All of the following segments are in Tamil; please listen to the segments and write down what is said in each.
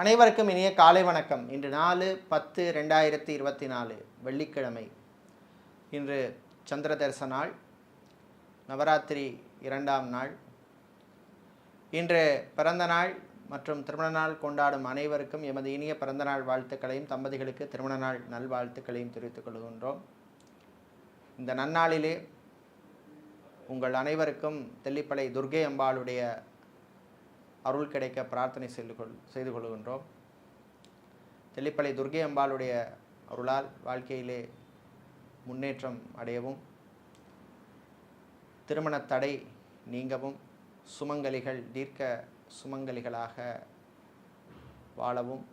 அனைவருக்கும் இனிய காலை வணக்கம். இன்று நாலு பத்து ரெண்டாயிரத்தி இருபத்தி நாலு வெள்ளிக்கிழமை. இன்று சந்திர தரிசன நாள் நவராத்திரி இரண்டாம் நாள். இன்று பிறந்த நாள் மற்றும் திருமண நாள் கொண்டாடும் அனைவருக்கும் எமது இனிய பிறந்த நாள் வாழ்த்துக்களையும் தம்பதிகளுக்கு திருமண நாள் நல்வாழ்த்துக்களையும் தெரிவித்துக் கொள்கின்றோம். இந்த நன்னாளிலே உங்கள் அனைவருக்கும் தெல்லிப்பளை துர்கை அம்பாளுடைய அருள் கிடைக்க பிரார்த்தனை செய்து கொள் செய்து கொள்கின்றோம் தெல்லிப்பளை துர்கை அம்பாளுடைய அருளால் வாழ்க்கையிலே முன்னேற்றம் அடையவும் திருமண தடை நீங்கவும் சுமங்கலிகள் தீர்க்க சுமங்கலிகளாக வாழவும்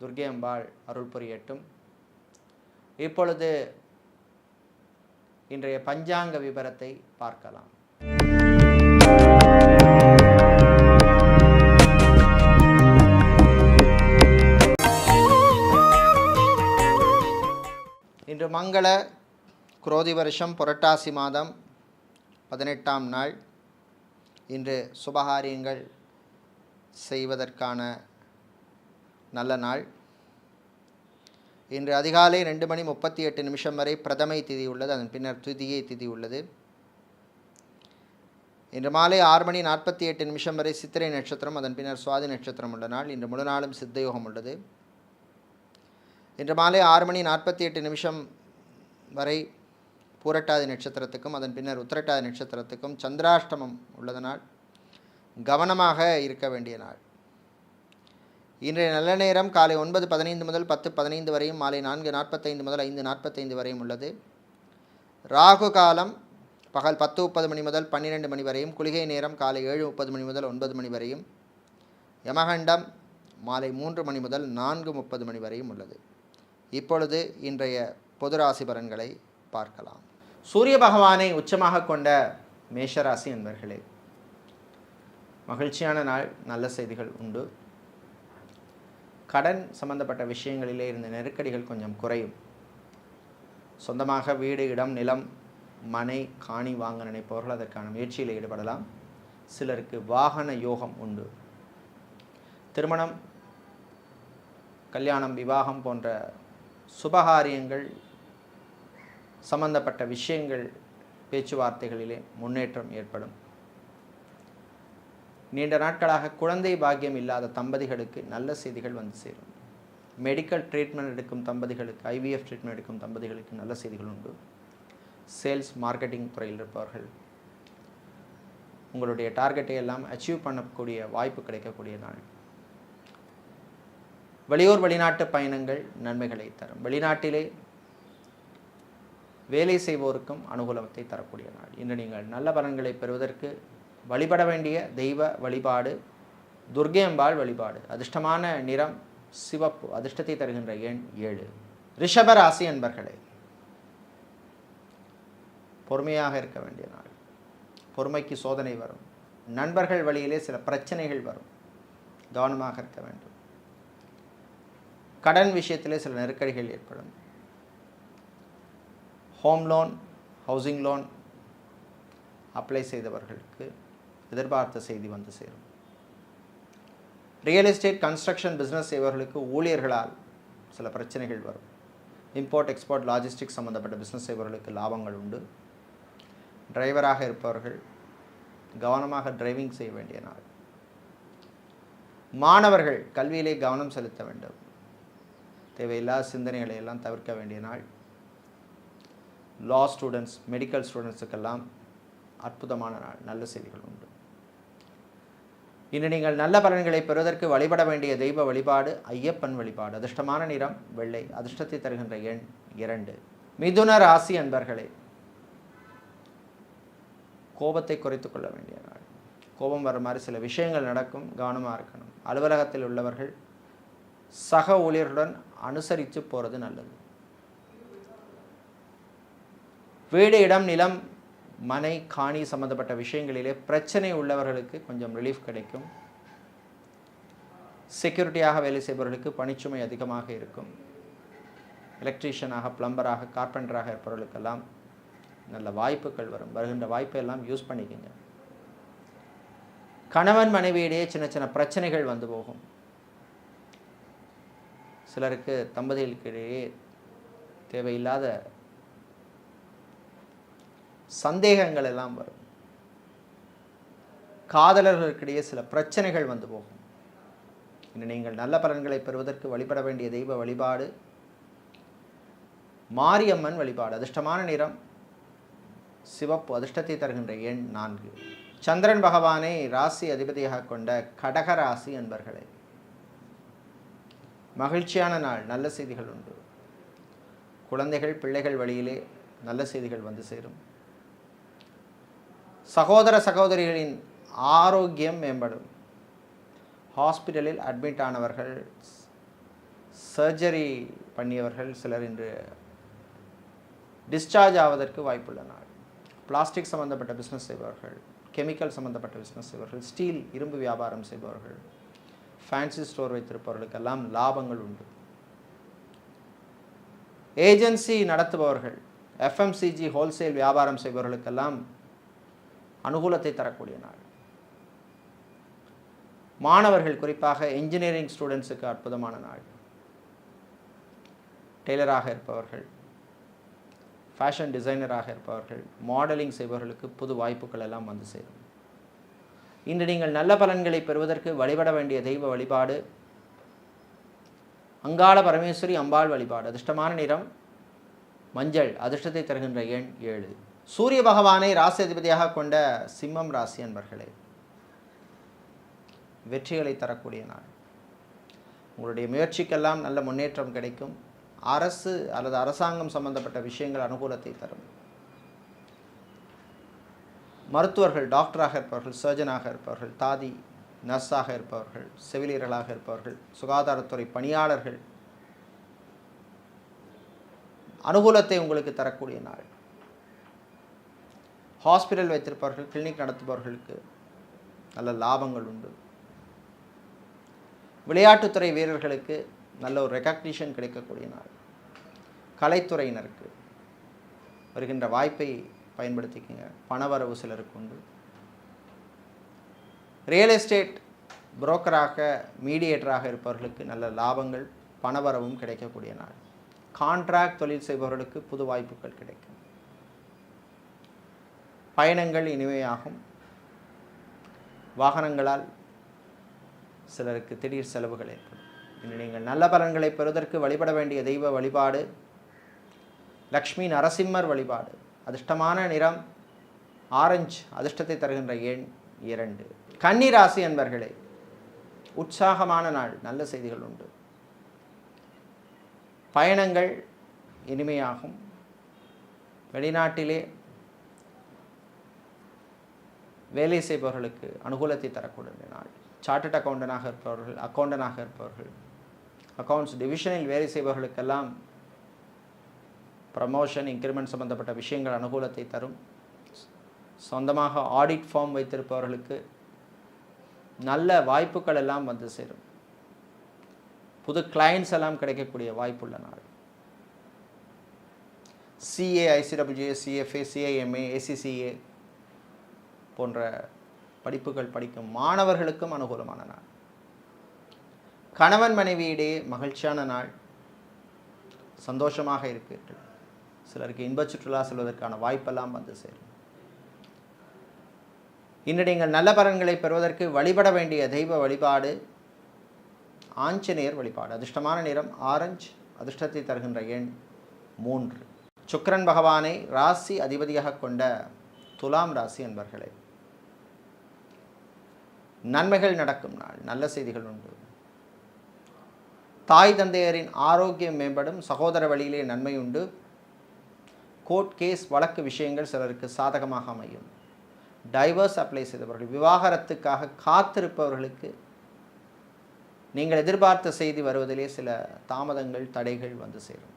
துர்கை அம்பாள் அருள் புரியட்டும். இப்பொழுது இன்றைய பஞ்சாங்க விவரத்தை பார்க்கலாம். மங்கள குரோதி வருஷம் புரட்டாசி மாதம் பதினெட்டாம் நாள். இன்று சுபகாரியங்கள் செய்வதற்கான நல்ல நாள். இன்று அதிகாலை ரெண்டு மணி முப்பத்தி எட்டு நிமிஷம் வரை பிரதமை திதி உள்ளது. அதன் பின்னர் துதியை திதி உள்ளது. இன்று மாலை ஆறு மணி நாற்பத்தி எட்டு நிமிஷம் வரை சித்திரை நட்சத்திரம் அதன் பின்னர் சுவாதி நட்சத்திரம் உள்ள நாள். இன்று முழு நாளும் சித்தயோகம் உள்ளது. இன்று மாலை ஆறு மணி நாற்பத்தி எட்டு நிமிஷம் வரை பூரட்டாதி நட்சத்திரத்துக்கும் அதன் பின்னர் உத்திரட்டாதி நட்சத்திரத்துக்கும் சந்திராஷ்டமம் உள்ளதனால் கவனமாக இருக்க வேண்டிய நாள். இன்றைய நல்ல நேரம் காலை ஒன்பது பதினைந்து முதல் பத்து பதினைந்து வரையும் மாலை நான்கு நாற்பத்தைந்து முதல் ஐந்து நாற்பத்தைந்து வரையும் உள்ளது. ராகு காலம் பகல் பத்து முப்பது மணி முதல் பன்னிரெண்டு மணி வரையும் குளிகை நேரம் காலை ஏழு முப்பது மணி முதல் ஒன்பது மணி வரையும் யமகண்டம் மாலை மூன்று மணி முதல் நான்கு முப்பது மணி வரையும் உள்ளது. இப்பொழுது இன்றைய பொது ராசி பலன்களை பார்க்கலாம். சூரிய பகவானை உச்சமாக கொண்ட மேஷராசி என்பர்களே மகிழ்ச்சியான நாள் நல்ல செய்திகள் உண்டு. கடன் சம்பந்தப்பட்ட விஷயங்களிலே இருந்த நெருக்கடிகள் கொஞ்சம் குறையும். சொந்தமாக வீடு இடம் நிலம் மனை காணி வாங்க நினைப்பவர்கள் அதற்கான முயற்சியில் ஈடுபடலாம். சிலருக்கு வாகன யோகம் உண்டு. திருமணம் கல்யாணம் விவாகம் போன்ற சுபகாரியங்கள் சம்பந்தப்பட்ட விஷயங்கள் பேச்சுவார்த்தைகளிலே முன்னேற்றம் ஏற்படும். நீண்ட நாட்களாக குழந்தை பாக்கியம் இல்லாத தம்பதிகளுக்கு நல்ல செய்திகள் வந்து சேரும். மெடிக்கல் ட்ரீட்மெண்ட் எடுக்கும் தம்பதிகளுக்கு ஐவிஎஃப் ட்ரீட்மெண்ட் எடுக்கும் தம்பதிகளுக்கு நல்ல செய்திகள் உண்டு. சேல்ஸ் மார்க்கெட்டிங் துறையில் இருப்பவர்கள் உங்களுடைய டார்கெட்டை எல்லாம் அச்சீவ் பண்ணக்கூடிய வாய்ப்பு கிடைக்கக்கூடிய நாள். வெளியூர் வெளிநாட்டு பயணங்கள் நன்மைகளை தரும். வெளிநாட்டிலே வேலை செய்வோருக்கும் அனுகூலத்தை தரக்கூடிய நாள். இன்று நீங்கள் நல்ல பலன்களை பெறுவதற்கு வழிபட வேண்டிய தெய்வ வழிபாடு துர்கேம்பாள் வழிபாடு அதிர்ஷ்டமான நிறம் சிவப்பு அதிர்ஷ்டத்தை தருகின்ற எண் ஏழு. ரிஷப ராசி என்பர்களே பொறுமையாக இருக்க வேண்டிய நாள். பொறுமைக்கு சோதனை வரும். நண்பர்கள் வழியிலே சில பிரச்சனைகள் வரும். கவனமாக இருக்க வேண்டும். கடன் விஷயத்திலே சில நெருக்கடிகள் ஏற்படும். Home loan housing loan apply செய்தவர்களுக்கு எதிர்பார்த்த செய்தி வந்து சேரும். ரியல் எஸ்டேட் கன்ஸ்ட்ரக்ஷன் பிஸ்னஸ் செய்பவர்களுக்கு ஊழியர்களால் சில பிரச்சனைகள் வரும். இம்போர்ட் எக்ஸ்போர்ட் லாஜிஸ்டிக்ஸ் சம்மந்தப்பட்ட பிஸ்னஸ் செய்பவர்களுக்கு லாபங்கள் உண்டு. டிரைவராக இருப்பவர்கள் கவனமாக டிரைவிங் செய்ய வேண்டிய நாள். மாணவர்கள் கல்வியிலே கவனம் செலுத்த வேண்டும். தேவையில்லாத சிந்தனைகளை எல்லாம் தவிர்க்க வேண்டிய நாள். லா ஸ்டூடெண்ட்ஸ் மெடிக்கல் ஸ்டூடெண்ட்ஸுக்கெல்லாம் அற்புதமான நாள். நல்ல செய்திகள் உண்டு. இன்று நீங்கள் நல்ல பலன்களை பெறுவதற்கு வழிபட வேண்டிய தெய்வ வழிபாடு ஐயப்பன் வழிபாடு. அதிர்ஷ்டமான நிறம் வெள்ளை. அதிர்ஷ்டத்தை தருகின்ற எண் இரண்டு. மிதுன ராசி அன்பர்களே கோபத்தை குறைத்து கொள்ள வேண்டிய நாள். கோபம் வர மாதிரி சில விஷயங்கள் நடக்கும் கவனமாக இருக்கணும். அலுவலகத்தில் உள்ளவர்கள் சக ஊழியர்களுடன் அனுசரித்து போகிறது நல்லது. வீடு இடம் நிலம் மனை காணி சம்பந்தப்பட்ட விஷயங்களிலே பிரச்சனை உள்ளவர்களுக்கு கொஞ்சம் ரிலீஃப் கிடைக்கும். செக்யூரிட்டியாக வேலை செய்பவர்களுக்கு பணிச்சுமை அதிகமாக இருக்கும். எலக்ட்ரீஷியனாக பிளம்பராக கார்பெண்டராக இருப்பவர்களுக்கெல்லாம் நல்ல வாய்ப்புகள் வரும். வருகின்ற வாய்ப்பை எல்லாம் யூஸ் பண்ணிக்கோங்க. கணவன் மனைவியிடையே சின்ன சின்ன பிரச்சனைகள் வந்து போகும். சிலருக்கு தம்பதிகளுக்கிடையே தேவையில்லாத சந்தேகங்கள் எல்லாம் வரும். காதலர்களுக்கிடையே சில பிரச்சனைகள் வந்து போகும். இன்று நீங்கள் நல்ல பலன்களை பெறுவதற்கு வழிபட வேண்டிய தெய்வ வழிபாடு மாரியம்மன் வழிபாடு அதிர்ஷ்டமான நிறம் சிவப்பு அதிர்ஷ்டத்தை தருகின்ற எண் நான்கு. சந்திரன் பகவானை ராசி அதிபதியாக கொண்ட கடக ராசி என்பர்களே மகிழ்ச்சியான நாள் நல்ல செய்திகள் உண்டு. குழந்தைகள் பிள்ளைகள் வழியிலே நல்ல செய்திகள் வந்து சேரும். சகோதர சகோதரிகளின் ஆரோக்கியம் மேம்படும். ஹாஸ்பிட்டலில் அட்மிட் ஆனவர்கள் சர்ஜரி பண்ணியவர்கள் சிலர் இன்று டிஸ்சார்ஜ் ஆவதற்கு வாய்ப்புள்ள நாள். பிளாஸ்டிக் சம்பந்தப்பட்ட பிஸ்னஸ் செய்பவர்கள் கெமிக்கல் சம்பந்தப்பட்ட பிஸ்னஸ் செய்பவர்கள் ஸ்டீல் இரும்பு வியாபாரம் செய்பவர்கள் ஃபேன்சி ஸ்டோர் வைத்திருப்பவர்களுக்கெல்லாம் லாபங்கள் உண்டு. ஏஜென்சி நடத்துபவர்கள் எஃப்எம்சிஜி ஹோல்சேல் வியாபாரம் செய்பவர்களுக்கெல்லாம் அனுகூலத்தை தரக்கூடிய நாள் மாணவர்கள் குறிப்பாக இன்ஜினியரிங் ஸ்டூடெண்ட்ஸுக்கு அற்புதமான நாள். டெய்லராக இருப்பவர்கள் ஃபேஷன் டிசைனராக இருப்பவர்கள் மாடலிங் செய்பவர்களுக்கு புது வாய்ப்புகள் எல்லாம் வந்து சேரும். இன்று நீங்கள் நல்ல பலன்களை பெறுவதற்கு வழிபட வேண்டிய தெய்வ வழிபாடு. அங்காள பரமேஸ்வரி அம்பாள் வழிபாடு. அதிர்ஷ்டமான நிறம் மஞ்சள் அதிர்ஷ்டத்தை தருகின்ற எண் ஏழு. சூரிய பகவானை ராசி அதிபதியாக கொண்ட சிம்மம் ராசி அன்பர்களே வெற்றிகளை தரக்கூடிய நாள். உங்களுடைய முயற்சிக்கெல்லாம் நல்ல முன்னேற்றம் கிடைக்கும். அரசு அல்லது அரசாங்கம் சம்பந்தப்பட்ட விஷயங்கள் அனுகூலத்தை தரும். மருத்துவர்கள் டாக்டராக இருப்பவர்கள் சர்ஜனாக இருப்பவர்கள் தாதி நர்ஸாக இருப்பவர்கள் செவிலியர்களாக இருப்பவர்கள் சுகாதாரத்துறை பணியாளர்கள் அனுகூலத்தை உங்களுக்கு தரக்கூடிய நாள். ஹாஸ்பிட்டல் வைத்திருப்பவர்கள் கிளினிக் நடத்துபவர்களுக்கு நல்ல லாபங்கள் உண்டு. விளையாட்டுத்துறை வீரர்களுக்கு நல்ல ஒரு ரெக்கக்னிஷன் கிடைக்கக்கூடிய நாள். கலைத்துறையினருக்கு வருகின்ற வாய்ப்பை பயன்படுத்திக்கங்க. பணவரவு சிலருக்கு உண்டு. ரியல் எஸ்டேட் புரோக்கராக மீடியேட்டராக இருப்பவர்களுக்கு நல்ல லாபங்கள் பணவரவும் கிடைக்கக்கூடிய நாள். கான்ட்ராக்ட் தொழில் செய்பவர்களுக்கு புது வாய்ப்புகள் கிடைக்கும். பயணங்கள் இனிமையாகும். வாகனங்களால் சிலருக்கு திடீர் செலவுகள் ஏற்படும். இன்று நீங்கள் நல்ல பலன்களை பெறுவதற்கு வழிபட வேண்டிய தெய்வ வழிபாடு லக்ஷ்மி நரசிம்மர் வழிபாடு அதிர்ஷ்டமான நிறம் ஆரஞ்சு அதிர்ஷ்டத்தை தருகின்ற எண் இரண்டு. கன்னி ராசி அன்பர்களே உற்சாகமான நாள் நல்ல செய்திகள் உண்டு. பயணங்கள் இனிமையாகும். வெளிநாட்டிலே வேலை செய்பவர்களுக்கு அனுகூலத்தை தரக்கூடிய நாள். சார்ட்டட் அக்கௌண்டனாக இருப்பவர்கள் அக்கௌண்டனாக இருப்பவர்கள் அக்கௌண்ட்ஸ் டிவிஷனில் வேலை செய்பவர்களுக்கெல்லாம் ப்ரமோஷன் இன்க்ரிமெண்ட் சம்பந்தப்பட்ட விஷயங்கள் அனுகூலத்தை தரும். சொந்தமாக ஆடிட் ஃபார்ம் வைத்திருப்பவர்களுக்கு நல்ல வாய்ப்புகள் எல்லாம் வந்து சேரும். புது கிளைண்ட்ஸ் எல்லாம் கிடைக்கக்கூடிய வாய்ப்புள்ள நாள். CA ICWA CFA CIMA ACCA போன்ற படிப்புகள் படிக்கும் மாணவர்களுக்கும் அனுகூலமான நாள். கணவன் மனைவியிடையே மகிழ்ச்சியான நாள். சந்தோஷமாக இருப்பீர்கள். சிலருக்கு இன்பச் சுற்றுலா செல்வதற்கான வாய்ப்பெல்லாம் வந்து சேரும். இன்று நீங்கள் நல்ல பலன்களை பெறுவதற்கு வழிபட வேண்டிய தெய்வ வழிபாடு ஆஞ்சநேயர் வழிபாடு. அதிர்ஷ்டமான நிறம் ஆரஞ்சு. அதிர்ஷ்டத்தை தருகின்ற எண் மூன்று. சுக்கிரன் பகவானை ராசி அதிபதியாக கொண்ட துலாம் ராசி என்பர்களே நன்மைகள் நடக்கும் நாள். நல்ல செய்திகள் உண்டு. தாய் தந்தையரின் ஆரோக்கியம் மேம்படும். சகோதர வழியிலே நன்மை உண்டு. கோர்ட் கேஸ் வழக்கு விஷயங்கள் சிலருக்கு சாதகமாக அமையும். டைவர்ஸ் அப்ளை செய்தவர்கள் விவாகரத்துக்காக காத்திருப்பவர்களுக்கு நீங்கள் எதிர்பார்த்த செய்தி வருவதிலே சில தாமதங்கள் தடைகள் வந்து சேரும்.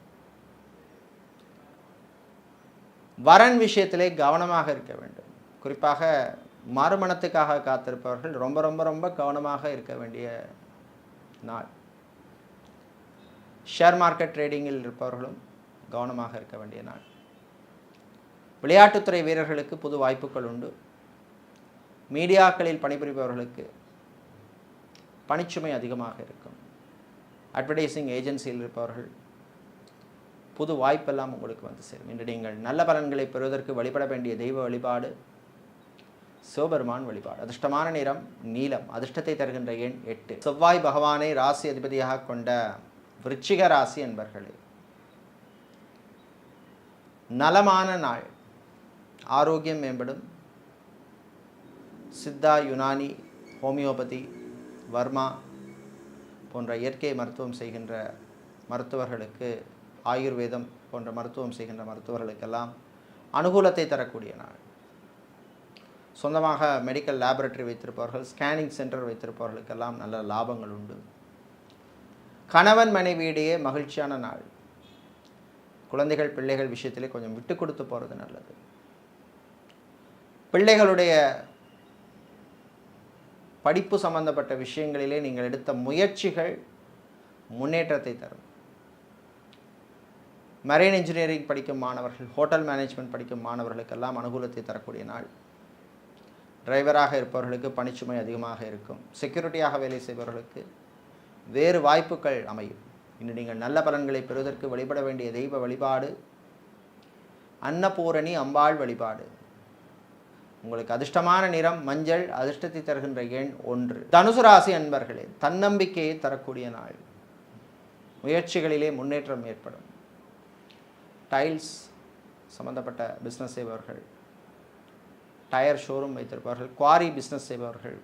வரன் விஷயத்திலே கவனமாக இருக்க வேண்டும். குறிப்பாக மறுமணத்துக்காக காத்திருப்பவர்கள் ரொம்ப ரொம்ப ரொம்ப கவனமாக இருக்க வேண்டிய நாள். ஷேர் மார்க்கெட் ட்ரேடிங்கில் இருப்பவர்களும் கவனமாக இருக்க வேண்டிய நாள். விளையாட்டுத்துறை வீரர்களுக்கு புது வாய்ப்புகள் உண்டு. மீடியாக்களில் பணிபுரிபவர்களுக்கு பணிச்சுமை அதிகமாக இருக்கும். அட்வர்டைசிங் ஏஜென்சியில் இருப்பவர்கள் புது வாய்ப்பெல்லாம் உங்களுக்கு வந்து சேரும். இன்று நீங்கள் நல்ல பலன்களை பெறுவதற்கு வழிபட வேண்டிய தெய்வ வழிபாடு சிவபெருமான் வழிபாடு. அதிர்ஷ்டமான நிறம் நீலம். அதிர்ஷ்டத்தை தருகின்ற எண் எட்டு. செவ்வாய் பகவானை ராசி அதிபதியாக கொண்ட விருச்சிக ராசி என்பர்களே நலமான நாள். ஆரோக்கியம் மேம்படும். சித்தா யுனானி ஹோமியோபதி வர்மா போன்ற இயற்கை மருத்துவம் செய்கின்ற மருத்துவர்களுக்கு ஆயுர்வேதம் போன்ற மருத்துவம் செய்கின்ற மருத்துவர்களுக்கெல்லாம் அனுகூலத்தை தரக்கூடிய நாள். சொந்தமாக மெடிக்கல் லேபரட்டரி வைத்திருப்பவர்கள் ஸ்கேனிங் சென்டர் வைத்திருப்பவர்களுக்கெல்லாம் நல்ல லாபங்கள் உண்டு. கணவன் மனைவியிடையே மகிழ்ச்சியான நாள். குழந்தைகள் பிள்ளைகள் விஷயத்திலே கொஞ்சம் விட்டு கொடுத்து போகிறது நல்லது. பிள்ளைகளுடைய படிப்பு சம்பந்தப்பட்ட விஷயங்களிலே நீங்கள் எடுத்த முயற்சிகள் முன்னேற்றத்தை தரும். மரைன் இன்ஜினியரிங் படிக்கும் மாணவர்கள் ஹோட்டல் மேனேஜ்மெண்ட் படிக்கும் மாணவர்களுக்கெல்லாம் அனுகூலத்தை தரக்கூடிய நாள். டிரைவராக இருப்பவர்களுக்கு பணிச்சுமை அதிகமாக இருக்கும். செக்யூரிட்டியாக வேலை செய்பவர்களுக்கு வேறு வாய்ப்புகள் அமையும். இன்று நீங்கள் நல்ல பலன்களை பெறுவதற்கு வழிபட வேண்டிய தெய்வ வழிபாடு அன்னபூரணி அம்பாள் வழிபாடு. உங்களுக்கு அதிர்ஷ்டமான நிறம் மஞ்சள் அதிர்ஷ்டத்தை தருகின்ற எண் ஒன்று. தனுசு ராசி அன்பர்களே தன்னம்பிக்கையை தரக்கூடிய நாள். முயற்சிகளிலே முன்னேற்றம் ஏற்படும். டைல்ஸ் சம்பந்தப்பட்ட பிஸ்னஸ் செய்பவர்கள் டயர் ஷோரூம் வைத்திருப்பவர்கள் குவாரி பிஸ்னஸ் செய்பவர்கள்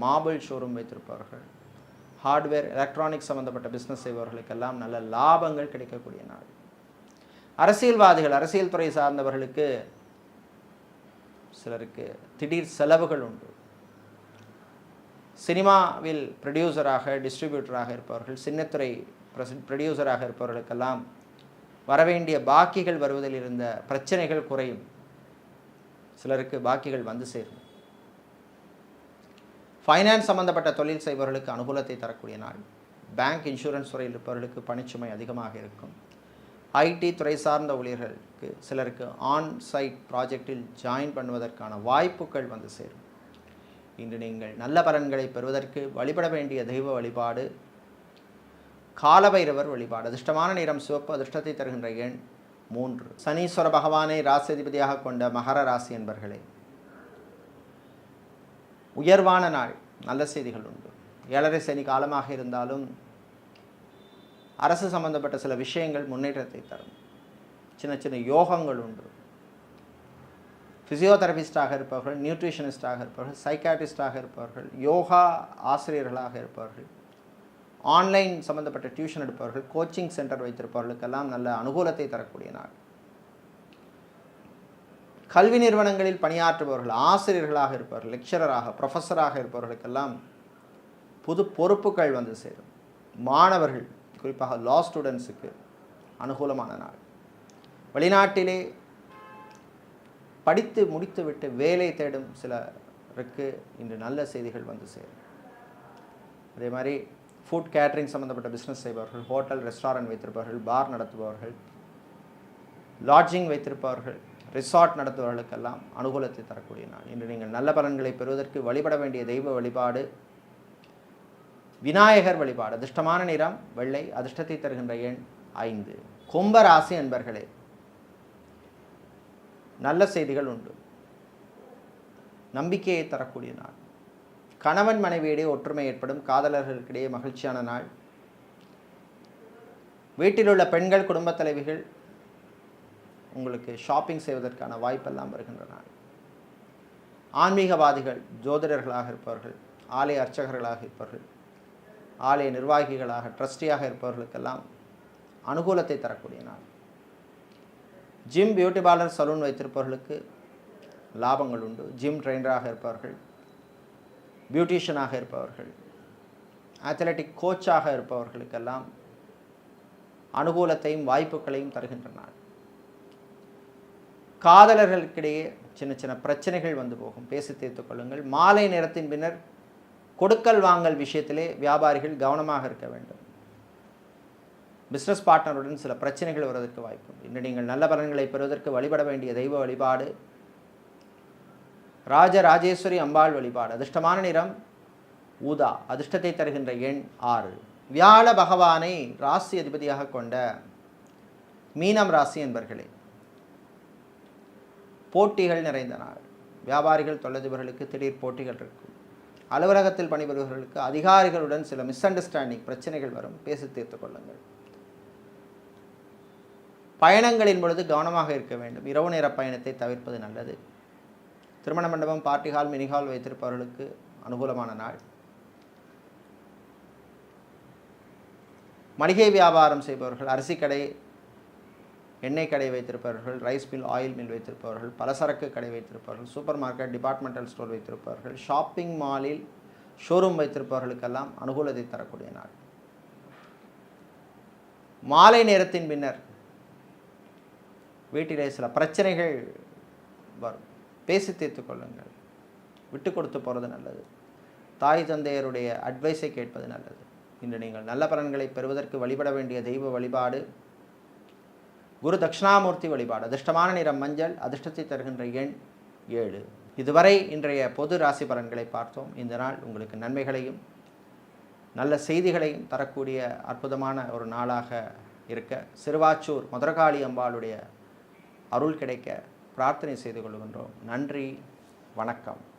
மாபிள் ஷோரூம் வைத்திருப்பவர்கள் ஹார்ட்வேர் எலக்ட்ரானிக்ஸ் சம்பந்தப்பட்ட பிஸ்னஸ் செய்பவர்களுக்கெல்லாம் நல்ல லாபங்கள் கிடைக்கக்கூடிய நாள். அரசியல்வாதிகள் அரசியல் துறை சார்ந்தவர்களுக்கு சிலருக்கு திடீர் செலவுகள் உண்டு. சினிமாவில் ப்ரொடியூசராக டிஸ்ட்ரிபியூட்டராக இருப்பவர்கள் சின்னத்துறை ப்ரொடியூசராக இருப்பவர்களுக்கெல்லாம் வரவேண்டிய பாக்கிகள் வருவதில் இருந்த பிரச்சனைகள் குறையும். சிலருக்கு பாக்கிகள் வந்து சேரும். ஃபைனான்ஸ் சம்பந்தப்பட்ட தொழில் செய்பவர்களுக்கு அனுகூலத்தை தரக்கூடிய நாள். பேங்க் இன்சூரன்ஸ் துறையில் இருப்பவர்களுக்கு பணிச்சுமை அதிகமாக இருக்கும். ஐடி துறை சார்ந்த ஊழியர்கள் ஊழியர்களுக்கு சிலருக்கு ஆன் சைட் ப்ராஜெக்டில் ஜாயின் பண்ணுவதற்கான வாய்ப்புகள் வந்து சேரும். இன்று நீங்கள் நல்ல பலன்களை பெறுவதற்கு வழிபட வேண்டிய தெய்வ வழிபாடு காலபைரவர் வழிபாடு அதிர்ஷ்டமான நிறம் சிவப்பு அதிர்ஷ்டத்தை தருகின்ற எண் மூன்று. சனீஸ்வர பகவானை ராசிதிபதியாக கொண்ட மகர ராசி என்பர்களே உயர்வான நாள் நல்ல செய்திகள் உண்டு. ஏழரை சனி காலமாக இருந்தாலும் அரசு சம்பந்தப்பட்ட சில விஷயங்கள் முன்னேற்றத்தை தரும். சின்ன சின்ன யோகங்கள் உண்டு. ஃபிசியோதெரபிஸ்டாக இருப்பவர்கள் நியூட்ரிஷனிஸ்டாக இருப்பவர்கள் சைக்காட்டிஸ்டாக இருப்பவர்கள் யோகா ஆசிரியர்களாக இருப்பவர்கள் ஆன்லைன் சம்பந்தப்பட்ட டியூஷன் எடுப்பவர்கள் கோச்சிங் சென்டர் வைத்திருப்பவர்களுக்கெல்லாம் நல்ல அனுகூலத்தை தரக்கூடிய நாள். கல்வி நிறுவனங்களில் பணியாற்றுபவர்கள் ஆசிரியர்களாக இருப்பவர்கள் லெக்சரராக ப்ரொஃபஸராக இருப்பவர்களுக்கெல்லாம் புது பொறுப்புகள் வந்து சேரும். மாணவர்கள் குறிப்பாக லா ஸ்டூடெண்ட்ஸுக்கு அனுகூலமான நாள். வெளிநாட்டிலே படித்து முடித்துவிட்டு வேலை தேடும் சிலருக்கு இன்று நல்ல செய்திகள் வந்து சேரும். அதே மாதிரி ஃபுட் கேட்ரிங் சம்மந்தப்பட்ட பிஸ்னஸ் செய்பவர்கள் ஹோட்டல் ரெஸ்டாரண்ட் வைத்திருப்பவர்கள் பார் நடத்துபவர்கள் லாட்ஜிங் வைத்திருப்பவர்கள் ரிசார்ட் நடத்துபவர்களுக்கெல்லாம் அனுகூலத்தை தரக்கூடிய நாள். இன்று நீங்கள் நல்ல பலன்களை பெறுவதற்கு வழிபட வேண்டிய தெய்வ வழிபாடு விநாயகர் வழிபாடு அதிர்ஷ்டமான நிறம் வெள்ளை அதிர்ஷ்டத்தை தருகின்ற எண் ஐந்து. கும்பராசி என்பர்களே நல்ல செய்திகள் உண்டு. நம்பிக்கையை தரக்கூடிய நாள். கணவன் மனைவியிடையே ஒற்றுமை ஏற்படும். காதலர்களுக்கிடையே மகிழ்ச்சியான நாள். வீட்டில் உள்ள பெண்கள் குடும்பத் தலைவிகள் உங்களுக்கு ஷாப்பிங் செய்வதற்கான வாய்ப்பெல்லாம் வருகின்ற நாள். ஆன்மீகவாதிகள் ஜோதிடர்களாக இருப்பவர்கள் ஆலய அர்ச்சகர்களாக இருப்பவர்கள் ஆலய நிர்வாகிகளாக ட்ரஸ்டியாக இருப்பவர்களுக்கெல்லாம் அனுகூலத்தை தரக்கூடிய நாள். ஜிம் பியூட்டி பார்லர் சலூன் வைத்திருப்பவர்களுக்கு லாபங்கள் உண்டு. ஜிம் ட்ரெயினராக இருப்பவர்கள் பியூட்டிஷியனாக இருப்பவர்கள் அத்லட்டிக் கோச்சாக இருப்பவர்களுக்கெல்லாம் அனுகூலத்தையும் வாய்ப்புகளையும் தருகின்றனர். காதலர்களுக்கிடையே சின்ன சின்ன பிரச்சனைகள் வந்து போகும். பேசி தீர்த்து கொள்ளுங்கள். மாலை நேரத்தின் பின்னர் கொடுக்கல் வாங்கல் விஷயத்திலே வியாபாரிகள் கவனமாக இருக்க வேண்டும். பிஸ்னஸ் பார்ட்னருடன் சில பிரச்சனைகள் வருவதற்கு வாய்ப்பு இன்று நீங்கள் நல்ல பலன்களை பெறுவதற்கு வழிபட வேண்டிய தெய்வ வழிபாடு ராஜ ராஜேஸ்வரி அம்பாள் வழிபாடு அதிர்ஷ்டமான நிறம் ஊதா அதிர்ஷ்டத்தை தருகின்ற எண் ஆறு. வியாழ பகவானை ராசி அதிபதியாக கொண்ட மீனம் ராசி என்பர்களே போட்டிகள் நிறைந்த நாள். வியாபாரிகள் தொழிலதிபர்களுக்கு திடீர் போட்டிகள் இருக்கும். அலுவலகத்தில் பணிபுரிபவர்களுக்கு அதிகாரிகளுடன் சில மிஸ் அண்டர்ஸ்டாண்டிங் பிரச்சனைகள் வரும். பேசி தீர்த்து கொள்ளுங்கள். பயணங்களின் பொழுது கவனமாக இருக்க வேண்டும். இரவு நேர பயணத்தை தவிர்ப்பது நல்லது. திருமண மண்டபம் பார்ட்டி ஹால் மினி ஹால் வைத்திருப்பவர்களுக்கு அனுகூலமான நாள். மளிகை வியாபாரம் செய்பவர்கள் அரிசி கடை எண்ணெய் கடை வைத்திருப்பவர்கள் ரைஸ் மில் ஆயில் மில் வைத்திருப்பவர்கள் பலசரக்கு கடை வைத்திருப்பவர்கள் சூப்பர் மார்க்கெட் டிபார்ட்மெண்டல் ஸ்டோர் வைத்திருப்பவர்கள் ஷாப்பிங் மாலில் ஷோரூம் வைத்திருப்பவர்களுக்கெல்லாம் அனுகூலத்தை தரக்கூடிய நாள். மாலை நேரத்தின் பின்னர் வீட்டிலே சில பிரச்சனைகள் வரும். பேசி தீர்த்து கொள்ளுங்கள். விட்டு கொடுத்து போகிறது நல்லது. தாய் தந்தையருடைய அட்வைஸை கேட்பது நல்லது. இன்று நீங்கள் நல்ல பலன்களை பெறுவதற்கு வழிபட வேண்டிய தெய்வ வழிபாடு குரு தட்சிணாமூர்த்தி வழிபாடு அதிர்ஷ்டமான நிறம் மஞ்சள் அதிர்ஷ்டத்தை தருகின்ற எண் ஏழு. இதுவரை இன்றைய பொது ராசி பலன்களை பார்த்தோம். இந்த நாள் உங்களுக்கு நன்மைகளையும் நல்ல செய்திகளையும் தரக்கூடிய அற்புதமான ஒரு நாளாக இருக்க சிறுவாச்சூர் மதுரகாளி அம்பாளுடைய அருள் கிடைக்க பிரார்த்தனை செய்து கொள்கின்றோம். நன்றி வணக்கம்.